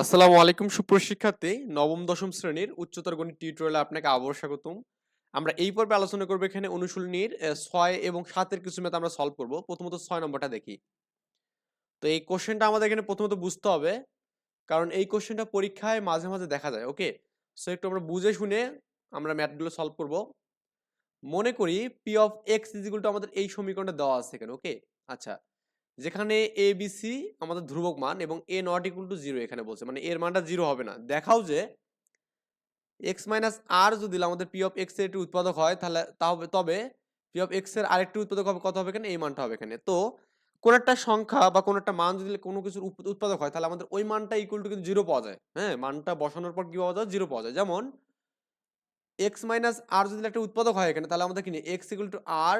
আসসালামু আলাইকুম সুপ্রশিক্ষার্থী নবম, দশম শ্রেণির উচ্চতর গণিত টিউটোরিয়ালে আপনাকে আবার স্বাগতম। আমরা এই পর্বে আলোচনা করব এখানে অনুশীলনীর ছয় এবং সাতের কিছু ম্যাথ আমরা সলভ করব। প্রথমত ছয় নম্বরটা দেখি। তো এই কোশ্চেনটা আমাদের এখানে প্রথমত বুঝতে হবে, কারণ এই কোশ্চেনটা পরীক্ষায় মাঝে মাঝে দেখা যায় ওকে সো একটু আমরা বুঝে শুনে আমরা ম্যাথগুলো সলভ করব। মনে করি পি অফ এক্স ইজিকুল আমাদের এই সমীকরণটা দেওয়া আছে এখানে ওকে আচ্ছা। যেখানে এ বি সি আমাদের ধ্রুবক মান এবং a not equal to zero এখানে বলছে। মানে এর মানটা জিরো হবে না। দেখাও যে এক্স মাইনাস আর যদি আমাদের পি অফ এক্সের একটি উৎপাদক হয়, তাহলে তাহলে তবে পি অফ এক্সের আরেকটি উৎপাদক হবে কত হবে এখানে? এই মানটা হবে এখানে। তো কোন একটা সংখ্যা বা কোন একটা মান যদি কোনো কিছুর উৎপাদক হয়, তাহলে আমাদের ওই মানটা ইকুয়াল টু কিন্তু জিরো পাওয়া যায়। হ্যাঁ মানটা বসানোর পর কি পাওয়া যায়? জিরো পাওয়া যায়। যেমন এক্স মাইনাস আর যদি একটা উৎপাদক হয় এখানে, তাহলে আমাদের কি এক্স ইকুয়াল টু আর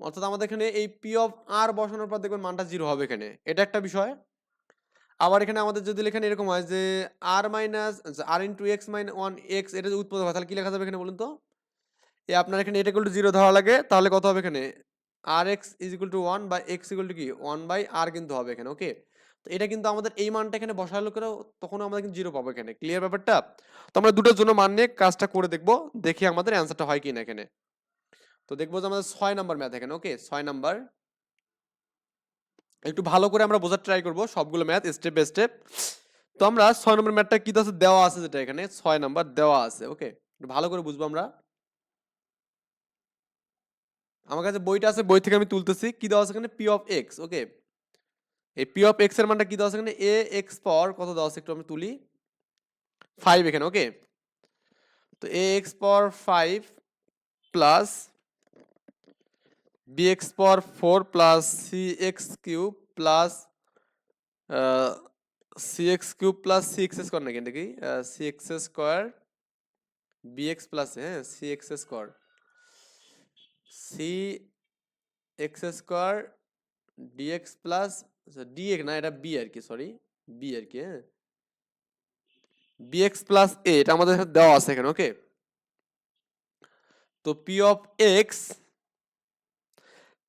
অর্থাৎ আমাদের এখানে এই পি অফ আর বসানোর পর দেখবেন মানটা জিরো হবে এখানে। এটা একটা বিষয়। আবার এখানে আমাদের যদি লেখেন এরকম হয় যে r minus r into x minus one x এটা যদি উৎপাদক হয়, তাহলে কি লেখা যাবে এখানে বলুন তো? এ আপনার এখানে এটা টু জিরো ধরা লাগে, তাহলে কত হবে এখানে? R x is equal to one by x equal to কি? ওয়ান বাই আর কিন্তু হবে এখানে ওকে তো এটা কিন্তু আমাদের এই মানটা এখানে বসালো করে তখন আমাদের কিন্তু জিরো পাবো এখানে। ক্লিয়ার ব্যাপারটা? তো আমরা দুটোর জন্য মান নিয়ে কাজটা করে দেখব, দেখি আমাদের অ্যান্সারটা হয় কি না এখানে। তো দেখব যে আমাদের ছয় নাম্বার ম্যাথ এখানে, ওকে? ছয় নাম্বার। একটু ভালো করে আমরা বোঝার ট্রাই করব সবগুলো ম্যাথ স্টেপ বাই স্টেপ তো আমরা ছয় নম্বর ম্যাথটা কি আছে? দেওয়া আছে যেটা এখানে, ছয় নাম্বার দেওয়া আছে, ওকে? ভালো করে বুঝব আমরা। আমার কাছে বইটা আছে, বই থেকে আমি তুলতেছি। কি দেওয়া আছে এখানে? P of x okay? এই পি অফ এক্সের মানটা কি দেওয়া আছে এখানে? এ এক্স পর কত দেওয়া আছে একটু আমি তুলি। ফাইভ এখানে, ওকে? তো এ এক্স পর five plus bx power 4 plus cx cube plus uh, cx cube plus cx square নাকি এটা কি uh, cx square bx plus হ্যাঁ cx square cx square dx plus আচ্ছা dx না এটা b আর কি সরি b আর কি হ্যাঁ bx plus a এটা আমাদের দেওয়া আছে এখানে ওকে তো p of x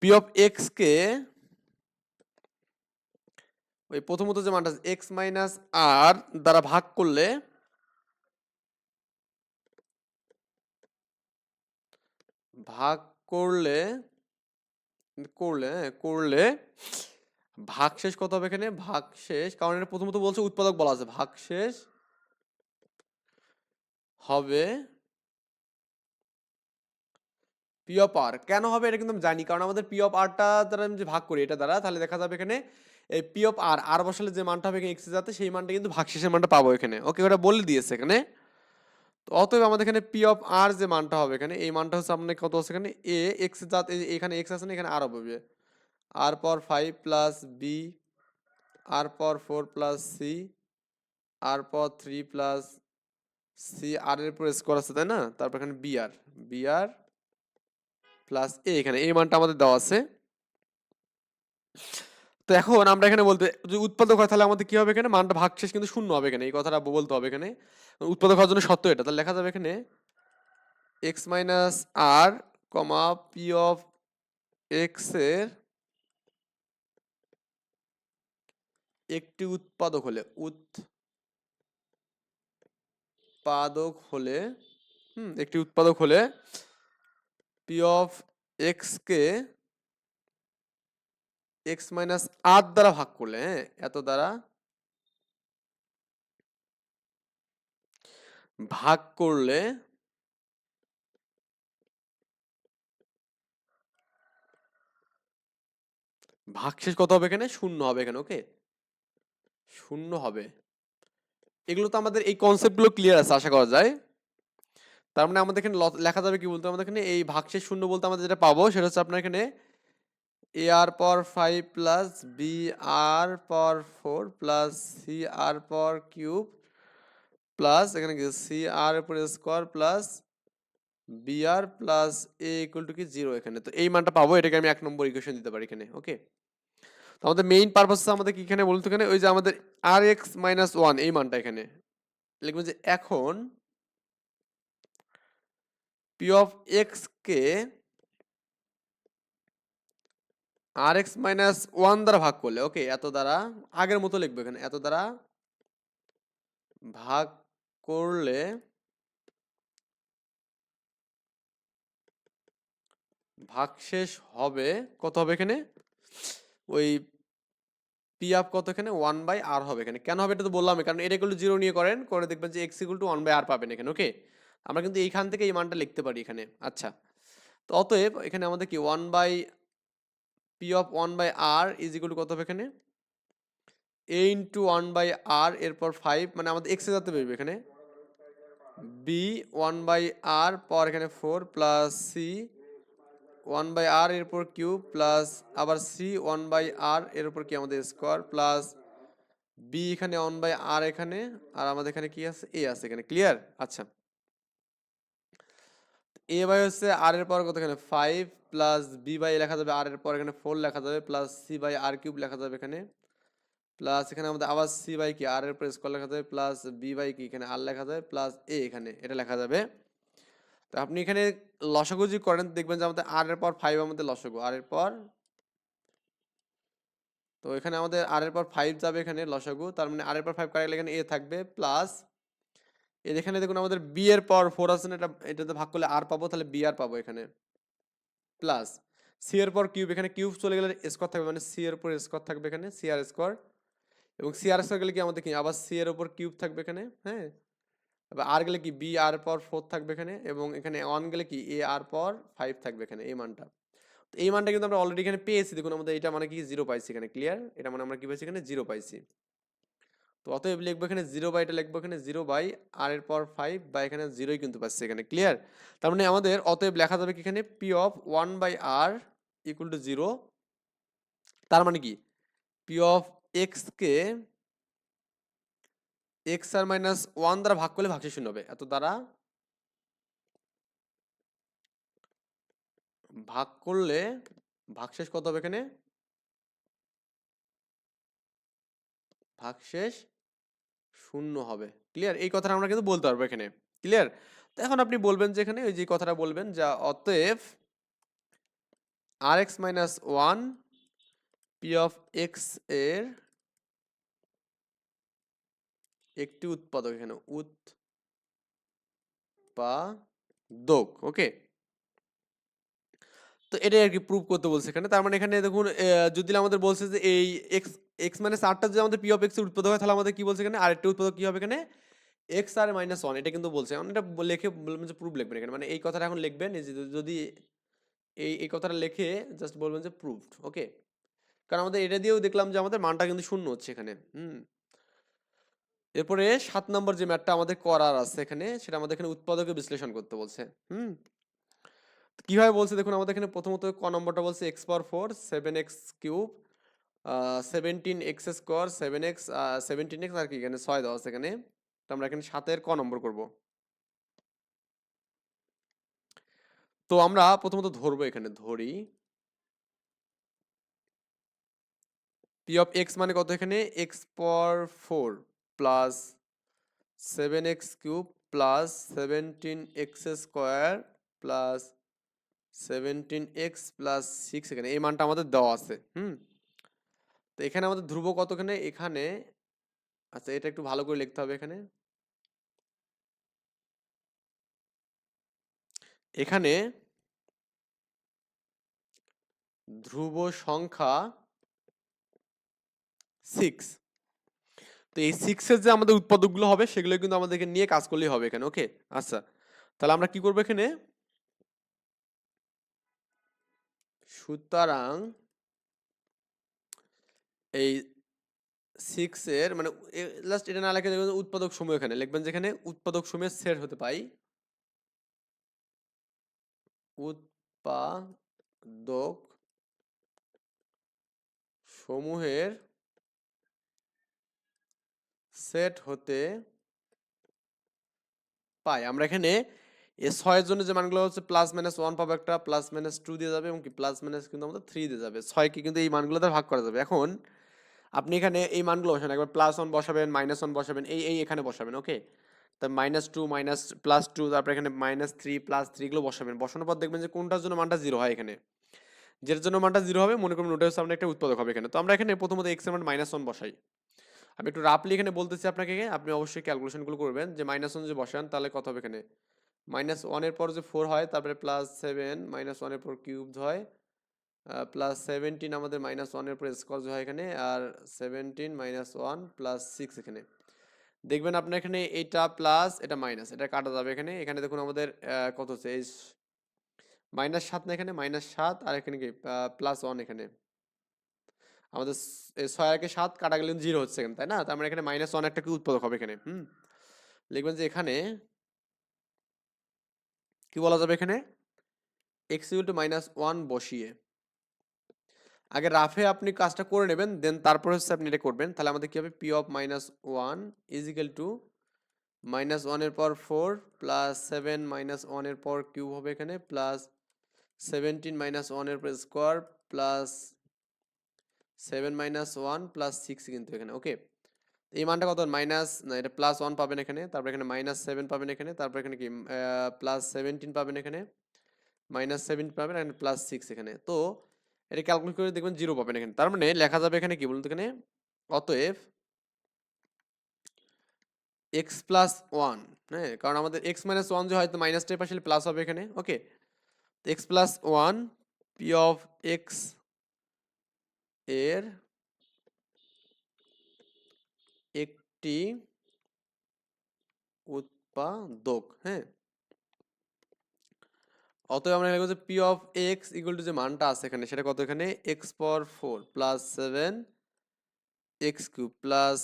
p of x কে ওই প্রথমত যে মানটা এক্স মাইনাস আর দ্বারা ভাগ করলে ভাগ করলে করলে হ্যাঁ, করলে ভাগশেষ কত হবে এখানে? ভাগশেষ কারণ এটা প্রথমত বলছে উৎপাদক বলা আছে ভাগশেষ হবে পি অফ আর কেন হবে এটা কিন্তু আমি জানি, কারণ আমাদের পি অফ আরটা দ্বারা আমি যে ভাগ করি এটা দ্বারা, তাহলে দেখা যাবে এখানে এই পি অফ আর আর বসালে যে মানটা হবে এখানে এক্স যাতে সেই মানটা কিন্তু ভাগ ভাগশেষের মানটা পাবো এখানে। ওকে ওটা বলে দিয়েছে এখানে। তো অতএব আমাদের এখানে পি অফ আর যে মানটা হবে এখানে, এই মানটা হচ্ছে আপনার কত আছে এখানে? এ এক্স জাত এখানে এক্স আছে না, এখানে আর হবে। আর পর ফাইভ প্লাস বি আর পর ফোর প্লাস সি আর পর থ্রি প্লাস সি আর এর উপর স্কোর আছে, তাই না? তারপর এখানে b r b r plus a এখানে এই মানটা আমাদের দেওয়া আছে। তো এখন আমরা এখানে বলতে, যদি উৎপাদক হয় তাহলে আমাদের কি হবে এখানে? মানটা ভাগশেষ কিন্তু শূন্য হবে এখানে, এই কথাটা বলতে হবে এখানে। উৎপাদক হওয়ার জন্য সত্য এটা, তাহলে লেখা যাবে এখানে এক্স মাইনাস আর কমা পি অফ এক্সের একটি উৎপাদক হলে উৎপাদক হলে, হুম, একটি উৎপাদক হলে পি অফ এক্স কে এক্স মাইনাস আর দ্বারা ভাগ করলে হ্যাঁ এত দ্বারা ভাগ করলে ভাগশেষ কত হবে এখানে? শূন্য হবে এখানে ওকে শূন্য হবে। এগুলো তো আমাদের এই কনসেপ্টগুলো ক্লিয়ার আছে, আশা করা যায়। তার মানে আমাদের এখানে লেখা যাবে কি বলতে? আমাদের এখানে এই ভাগশেষ শূন্য বলতে আমাদের যেটা পাবো সেটা হচ্ছে আপনার এখানে এ আর পর ফাইভ প্লাস বি আর পর ফোর প্লাস সি আর পর কিউব প্লাস এখানে সি আর উপর square plus b r plus a equal to কি? জিরো এখানে। তো এই মানটা পাবো, এটাকে আমি এক নম্বর ইকুয়েশন দিতে পারি এখানে ওকে তো আমাদের মেইন পারপাস আমাদের কি এখানে বলতো এখানে? ওই যে আমাদের আর এক্স মাইনাস ওয়ান এই মানটা এখানে। লিখবেন যে এখন পি অফ এক্স কে আর এক্স মাইনাস ওয়ান দ্বারা ভাগ করলে ওকে এত দ্বারা, আগের মতো লিখব এখানে, এত দ্বারা ভাগ করলে ভাগশেষ হবে, কত হবে এখানে? ওই পি আপ কত এখানে? ওয়ান বাই আর হবে এখানে। কেন হবে এটা তো বললাম কারণ এটা ইকুয়াল জিরো নিয়ে করেন, করে দেখবেন যে x equal to one by r পাবেন এখানে ওকে আমরা কিন্তু এইখান থেকে এই মানটা লিখতে পারি এখানে। আচ্ছা তো অতএব এখানে আমাদের কি? One by p of one by r is equal কত হবে এখানে? A into one by r এরপর ফাইভ মানে আমাদের এক্সে যাতে বেরবে এখানে। বি ওয়ান বাই আর পর এখানে four plus c one by r এর উপর কিউ প্লাস আবার সি ওয়ান বাই আর এর উপর কি? আমাদের স্কোয়ার প্লাস বি এখানে ওয়ান বাই আর এখানে, আর আমাদের এখানে কি আছে? এ আছে এখানে ক্লিয়ার আচ্ছা। এ বাই হচ্ছে আর এর পর কত এখানে ফাইভ প্লাস বি বাই লেখা যাবে আর এর পর এখানে ফোর লেখা যাবে plus c by r cube লেখা যাবে এখানে। প্লাস এখানে আমাদের আবার সি বাই কি? আর এর পর স্কোয়ার লেখা যাবে প্লাস বি বাই কি? এখানে আর লেখা যাবে প্লাস এ এখানে, এটা লেখা যাবে। তো আপনি এখানে লসাগু যদি করেন, দেখবেন যে আমাদের আর এর পর ফাইভ আমাদের লসাগু। আর এর পর তো এখানে আমাদের আর এর পর ফাইভ যাবে এখানে লসাগু, তার মানে আর এর পর ফাইভ কারেক্ট এখানে এ থাকবে প্লাস এখানে দেখুন আমাদের বি এর পর ফোর আছে না, এটা এটাতে ভাগ করলে আর পাবো তাহলে বি আর পাবো এখানে। প্লাস সি এর পর কিউব এখানে কিউব চলে গেলে স্কোয়ার থাকবে মানে সি এর উপর স্কোয়ার থাকবে এখানে সি আর স্কোয়ার এবং সি আর স্কোয়ার গেলে কি আমাদের কি আবার সি এর উপর কিউব থাকবে এখানে হ্যাঁ? এবার আর গেলে কি বি আর পর ফোর থাকবে এখানে এবং এখানে ওয়ান গেলে কি এ আর পর ফাইভ থাকবে এখানে এই মানটা। তো এই মানটা কিন্তু আমরা অলরেডি এখানে পেয়েছি দেখুন আমাদের এটা মানে কি জিরো পাইছি এখানে ক্লিয়ার এটা মানে আমরা কি পাইছি এখানে জিরো পাইছি। তো অতএব লিখব এখানে জিরো বাইটা লিখব এখানে জিরো বাই আর এর পর ফাইভ বা এখানে জিরোই কিন্তু পাচ্ছি এখানে ক্লিয়ার তার মানে আমাদের অতএব লেখা যাবে কি এখানে? P of one by R equal to zero তার মানে কি? পি অফ এক্স কে এক্স আর মাইনাস ওয়ান দ্বারা ভাগ করলে ভাগশেষ শূন্য হবে। এত দ্বারা ভাগ করলে ভাগশেষ কত হবে এখানে? ভাগশেষ শূন্য হবে। ক্লিয়ার এই কথাটা আমরা কিন্তু বলতে পারব এখানে। ক্লিয়ার তো এখন আপনি বলবেন যে এখানে ওই যে কথাটা বলবেন যা অতএব r x minus one p of এক্সের একটি উৎপাদক এখানে। উৎপাদক ওকে তো এটাই আর কি প্রুভ করতে বলছে এখানে। তার মানে এখানে দেখুন যদি আমাদের বলছে যে এই এক্স এক্স মানে আটটা যদি আমাদের পি অফ এক্স উৎপাদক হয়, তাহলে আমাদের কি বলছে এখানে? আরেকটা উৎপাদক কি হবে এখানে? এক্স আর মাইনাস ওয়ান এটা কিন্তু বলছে। এখন এটা লিখে বলবেন যে প্রুফ লিখবেন এখানে। মানে এই কথাটা এখন লিখবেন যদি এই এই কথাটা লিখে জাস্ট বলবেন যে প্রুফড ওকে কারণ আমাদের এটা দিয়েও দেখলাম যে আমাদের মানটা কিন্তু শূন্য হচ্ছে এখানে, হুম? এরপরে সাত নম্বর যে ম্যাথটা আমাদের করার আছে এখানে, সেটা আমাদের এখানে উৎপাদকে বিশ্লেষণ করতে বলছে, হুম? কীভাবে বলছে? দেখুন, আমাদের এখানে প্রথমত ক নম্বরটা বলছে x power four seven x cube seventeen x square seven x seventeen x আর কি এখানে ছয় দেওয়া আছে এখানে। তো আমরা এখানে সাতের ক নম্বর করব। তো আমরা প্রথমত ধরবো এখানে, ধরি। পি অফ এক্স মানে কত এখানে? X power four plus seven x cube plus seventeen x square plus seventeen x plus six এখানে। এই মানটা আমাদের দেওয়া আছে, হুম? তো এখানে আমাদের ধ্রুব কতখানে? এখানে আচ্ছা এটা একটু ভালো করে লিখতে হবে এখানে। এখানে ধ্রুব সংখ্যা সিক্স তো এই সিক্সের যে আমাদের উৎপাদকগুলো হবে, সেগুলো কিন্তু আমাদেরকে নিয়ে কাজ করলেই হবে এখানে ওকে আচ্ছা তাহলে আমরা কি করব এখানে? সুতরাং এই সিক্স এর মানে লাস্ট এটা না লেখে দেখবেন উৎপাদক সময় এখানে। লিখবেন যেখানে উৎপাদক সময়ের সেট হতে পাই। উৎপাদক সমূহের সেট হতে পাই। আমরা এখানে এ ছয়ের জন্য যে মানগুলো হচ্ছে প্লাস মাইনাস ওয়ান পাবো একটা প্লাস মাইনাস টু দিয়ে যাবে এবং কি প্লাস মাইনাস কিন্তু আমাদের থ্রি দিয়ে যাবে। ছয়কে কিন্তু এই মানগুলো দ্বারা ভাগ করা যাবে। এখন আপনি এখানে এই মানগুলো বসাবেন একবার প্লাস ওয়ান বসাবেন মাইনাস ওয়ান বসাবেন, এই এই এখানে বসাবেন ওকে তা minus two minus plus two তারপরে এখানে মাইনাস থ্রি প্লাস থ্রিগুলো বসাবেন। বসানোর পর দেখবেন যে কোনটার জন্য মানটা জিরো হয় এখানে। যেটার জন্য মানটা জিরো হবে, মনে করুন ওটা হচ্ছে আমরা একটা উৎপাদক হবে এখানে। তো আমরা এখানে প্রথমত এক্সের মান মাইনাস ওয়ান বসাই। আমি একটু রাফলি এখানে বলতেছি আপনাকে, আপনি অবশ্যই ক্যালকুলেশনগুলো করবেন যে মাইনাস ওয়ান যে বসান, তাহলে কত হবে এখানে? মাইনাস ওয়ানের পর যে ফোর হয়, তারপরে প্লাস সেভেন মাইনাস ওয়ানের পর কিউব হয় প্লাস সেভেন্টিন আমাদের মাইনাস ওয়ানের পর স্কোয়ার হয় এখানে, আর seventeen minus one plus six এখানে। দেখবেন আপনার এখানে এইটা প্লাস এটা মাইনাস এটা কাটা যাবে এখানে। এখানে দেখুন আমাদের কত হচ্ছে? এই মাইনাস সাত না এখানে? মাইনাস সাত, আর এখানে কি? প্লাস ওয়ান এখানে। আমাদের ছয় একে সাত কাটা গেলে জিরো হচ্ছে এখানে, তাই না? তার মানে এখানে মাইনাস ওয়ান একটা কি উৎপাদক হবে এখানে, হুম? লিখবেন যে এখানে কি বলা যাবে এখানে? X equal to minus one বসিয়ে। আগে রাফে আপনি কাজটা করে নেবেন, দেন তারপরে হচ্ছে আপনি এটা করবেন। তাহলে আমাদের কি হবে? P of minus one equal to minus ওয়ানের পর ফোর প্লাস সেভেন মাইনাস ওয়ানের পর কিউব হবে এখানে প্লাস সেভেন্টিন মাইনাস ওয়ানের power square plus seven minus one plus six কিন্তু এখানে ওকে এই মানটা কত? মাইনাস না, এটা প্লাস ওয়ান পাবেন এখানে, তারপর এখানে মাইনাস সেভেন পাবেন এখানে, তারপর এখানে কি? প্লাস সেভেন্টিন পাবেন এখানে মাইনাস সেভেন্টিন পাবেন এখানে প্লাস সিক্স এখানে। তো এটা ক্যালকুলেট করে দেখবেন জিরো পাবেন এখানে। তার মানে লেখা যাবে এখানে কি বলুন এখানে? অতএব এক্স প্লাস ওয়ান হ্যাঁ? কারণ আমাদের এক্স মাইনাস ওয়ান যে হয়তো মাইনাস টাইপ আসলে প্লাস হবে এখানে okay x plus one P of এক্সের একটি উৎপাদক হ্যাঁ? অতএব আমরা লিখব P of x equal to যে মানটা আছে এখানে, সেটা কত এখানে? X power four plus seven x cube plus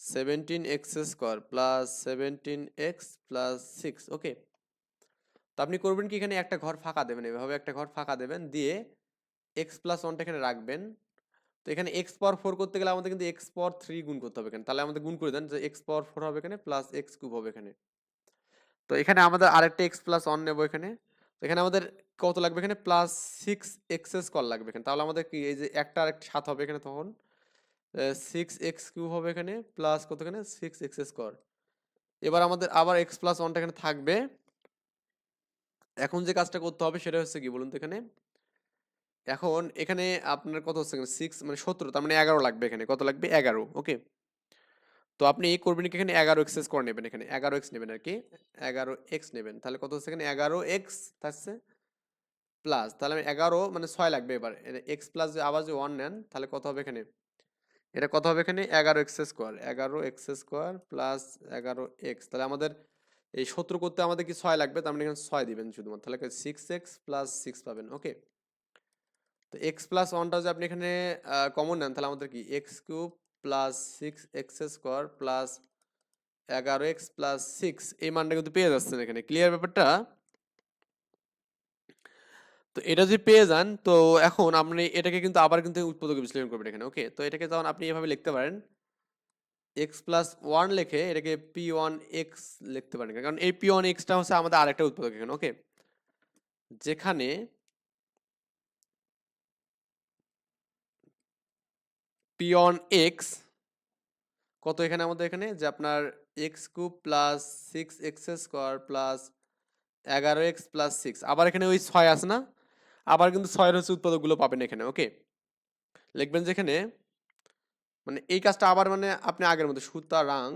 seventeen x square plus seventeen x plus six okay তো আপনি করবেন কি? এখানে একটা ঘর ফাঁকা দেবেন, এভাবে একটা ঘর ফাঁকা দেবেন, দিয়ে এক্স প্লাস ওয়ানটা এখানে রাখবেন। তো এখানে এক্স পাওয়ার ফোর করতে গেলে আমাদের কিন্তু এক্স পাওয়ার থ্রি গুণ করতে হবে এখানে। তাহলে আমাদের গুণ করে দেন যে এক্স পাওয়ার ফোর হবে এখানে প্লাস এক্স কিউব হবে এখানে। তো এখানে আমাদের আরেকটা এক্স প্লাস ওয়ান নেব এখানে। তো এখানে আমাদের কত লাগবে? এখানে প্লাস সিক্স এক্সেস কল লাগবে এখানে। তাহলে আমাদের কি? এই যে একটা আর একটা সাত হবে এখানে তখন। সিক্স এক্স কিউ হবে এখানে প্লাস কত এখানে? সিক্স এক্স স্কোয়ার এবার আমাদের আবার এক্স প্লাস ওয়ানটা এখানে থাকবে। এখন যে কাজটা করতে হবে সেটা হচ্ছে কি বলুন তো এখানে? এখন এখানে আপনার কত হচ্ছে এখানে? সিক্স মানে সতেরো, তার মানে এগারো লাগবে এখানে। কত লাগবে? এগারো ওকে তো আপনি এই করবেন কি? এখানে এগারো এক্সেস করে নেবেন এখানে। এগারো এক্স নেবেন আর কি। এগারো এক্স নেবেন। তাহলে কত হচ্ছে এখানে? এগারো এক্স থাকছে প্লাস তাহলে আমি এগারো মানে ছয় লাগবে এবার। এক্স প্লাস আবার যে ওয়ান নেন, তাহলে কত হবে এখানে? এটা কত হবে এখানে? এগারো এক্স স্কোয়ার এগারো এক্স স্কোয়ার প্লাস এগারো এক্স তাহলে আমাদের এই সতেরো করতে আমাদের কি ছয় লাগবে? তার মানে এখানে ছয় দিবেন শুধুমাত্র। তাহলে সিক্স এক্স প্লাস সিক্স পাবেন। ওকে তো এক্স প্লাস ওয়ানটা যদি আপনি এখানে কমন নেন, তাহলে আমাদের কি? X cube plus six x square plus এগারো এক্স প্লাস সিক্স এই মানটা কিন্তু পেয়ে যাচ্ছেন এখানে। ক্লিয়ার ব্যাপারটা? তো এটা যদি পেয়ে যান, তো এখন আপনি এটাকে কিন্তু আবার কিন্তু উৎপাদক বিশ্লেষণ করবেন এখানে ওকে তো এটাকে যখন আপনি এভাবে লিখতে পারেন। এক্স প্লাস ওয়ান লিখে এটাকে পি ওয়ান এক্স লিখতে পারেন কারণ এই পি ওয়ান এক্সটা হচ্ছে আমাদের আরেকটা উৎপাদক এখানে ওকে যেখানে পি অন এক্স কত এখানে আমাদের এখানে? যে আপনার x cube plus six x square plus এগারো এক্স প্লাস সিক্স আবার এখানে ওই ছয় আছে না? আবার কিন্তু ছয়ের হচ্ছে উৎপাদকগুলো পাবেন এখানে, ওকে? লিখবেন যে এখানে মানে এই কাজটা আবার মানে আপনি আগের মতো, সুতরাং,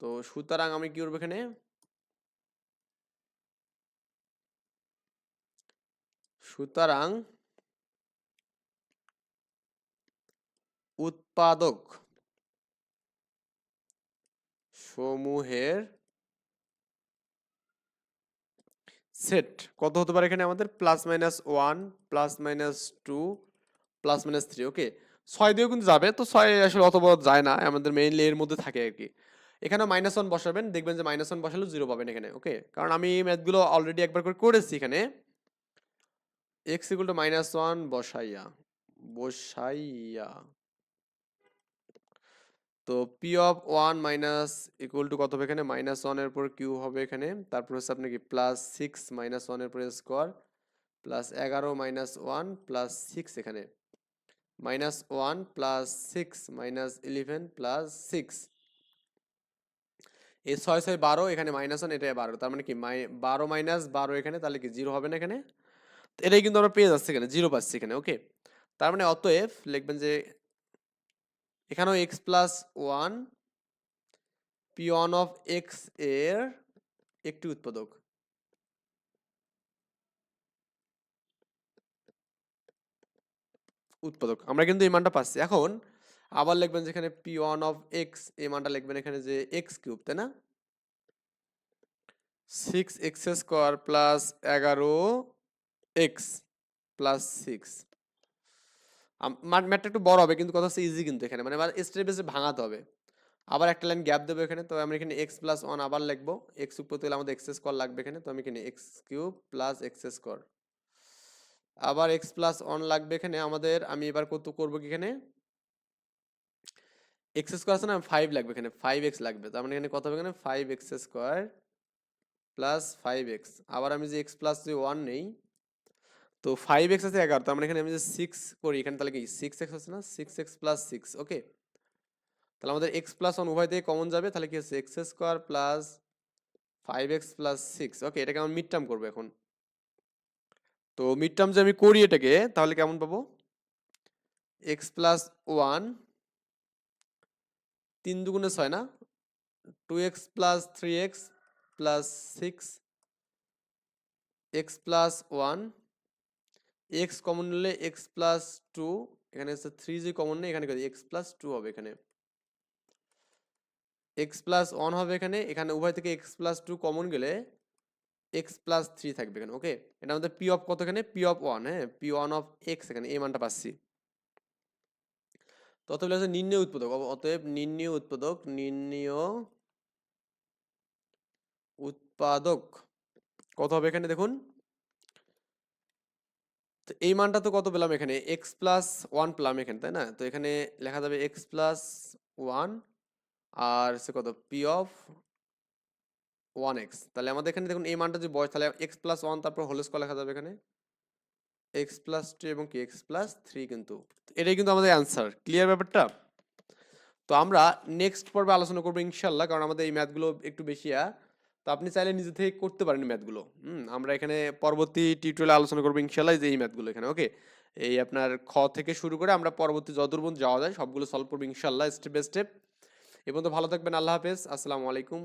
তো সুতরাং আমি কি করব এখানে? সুতরাং উৎপাদক সমূহের সেট। কত হতে পারে এখানে আমাদের? Plus minus one plus minus two plus minus three okay ছয় দিয়েও কিন্তু যাবে, তো ছয় আসলে অত বড় যায় না, আমাদের মেইনলি এর মধ্যে থাকে আর কি এখানে মাইনাস ওয়ান বসাবেন, দেখবেন যে মাইনাস ওয়ান বসালেও জিরো পাবেন এখানে ওকে কারণ আমি ম্যাথগুলো অলরেডি একবার করে করেছি এখানে। X equal to minus one বসাইয়া বসাইয়া তো P of one minus equal to কত হবে এখানে? মাইনাস ওয়ানের পর কিউ হবে এখানে। তারপর হচ্ছে আপনি কি? প্লাস সিক্স মাইনাস ওয়ানের পর স্কোয়ার প্লাস এগারো মাইনাস ওয়ান প্লাস সিক্স এখানে। Minus one plus six minus eleven plus six এই ছয় ছয় বারো, এখানে মাইনাস ওয়ান এটা বারো। তার মানে কি? মাই বারো মাইনাস বারো এখানে, তাহলে কি জিরো হবে না এখানে? এটাই কিন্তু আমরা পেয়ে যাচ্ছি এখানে জিরো পাচ্ছি এখানে ওকে তার মানে অতএব লিখবেন যে এখানেও x plus one P one of এক্সের একটি উৎপাদক। উৎপাদক, আমরা কিন্তু এই মানটা পাচ্ছি। এখন আবার লিখবেন যেখানে পি ওয়ান অফ এক্স এই মানটা লিখবেন এখানে যে এক্স কিউব তাই না? সিক্স এক্স স্কোয়ার প্লাস এগারো এক্স প্লাস সিক্স ম্যাটটা একটু বড় হবে, কিন্তু কথা হচ্ছে ইজি কিন্তু এখানে। মানে স্টেপ বেসে ভাঙাতে হবে। আবার একটা লাইন গ্যাপ দেবো এখানে, তো আমরা এখানে এক্স প্লাস ওয়ান আবার লিখব। এক্স উপর হলে আমাদের এক্স স্কোয়ার লাগবে এখানে, তো আমি এখানে x cube plus x square আবার এক্স প্লাস ওয়ান লাগবে এখানে, আমাদের আমি এবার কত করব কি এখানে? এক্স স্কোয়ার আছে না ফাইভ লাগবে এখানে ফাইভ এক্স লাগবে। তার মানে এখানে কত হবে এখানে? Five x square plus five x আবার আমি যে এক্স প্লাস যে ওয়ান নেই তো ফাইভ এক্স আছে এগারো, তার মানে এখানে আমি যে সিক্স করি, এখানে তাহলে কি? সিক্স এক্স আছে না? Six x plus six okay তাহলে আমাদের এক্স প্লাস ওয়ান উভয় থেকে কমন যাবে, তাহলে কি হচ্ছে? X square plus five x plus six okay এটাকে আমি মিড টার্ম করব এখন। তো মিড টার্ম যে আমি করি এটাকে, তাহলে কেমন পাবো? এক্স প্লাস ওয়ান তিন দুগুণে ছয় না? Two x plus three x plus six x plus one x common নিলে এক্স প্লাস টু এখানে থ্রি জি কমন নেই, এখানে এক্স প্লাস টু হবে এখানে। এক্স প্লাস ওয়ান হবে এখানে এখানে উভয় থেকে এক্স প্লাস টু কমন গেলে এক্স প্লাস থ্রি থাকবে এখানে ওকে এটা আমাদের পি অফ কত এখানে? পি অফ ওয়ান হ্যাঁ? পি ওয়ান অফ এক্স এখানে, এই মানটা পাচ্ছি। অতএব হচ্ছে নির্ণয় উৎপাদক অতএব নির্ণয় উৎপাদক নির্ণয় উৎপাদক কত হবে এখানে দেখুন? তো এই মানটা তো কত পেলাম এখানে? এক্স প্লাস ওয়ান পেলাম এখানে, তাই না? তো এখানে লেখা যাবে এক্স প্লাস ওয়ান আর সে কত? পি অফ ওয়ান এক্স তাহলে আমাদের এখানে দেখুন, এই মানটা যে বয়স, তাহলে এক্স প্লাস ওয়ান তারপর হোল স্কোয়ার লেখা যাবে এখানে। এক্স প্লাস টু এবং কি? এক্স প্লাস থ্রি কিন্তু। এটাই কিন্তু আমাদের অ্যান্সার ক্লিয়ার ব্যাপারটা? তো আমরা নেক্সট পর্বে আলোচনা করব ইনশাল্লাহ কারণ আমাদের এই ম্যাথগুলো একটু বেশি। তো আপনি চাইলে নিজে থেকে করতে পারেন ম্যাথগুলো। হুম, আমরা এখানে পরবর্তী টিউটোরিয়ালে আলোচনা করব ইনশাল্লাহ যে এই ম্যাথগুলো এখানে ওকে এই আপনার খ থেকে শুরু করে আমরা পরবর্তী পর্যন্ত যাওয়া যায় সবগুলো সলভ করব ইনশাল্লাহ স্টেপ বাই স্টেপ এ পর্যন্ত ভালো থাকবেন, আল্লাহ হাফেজ, আসসালামু আলাইকুম।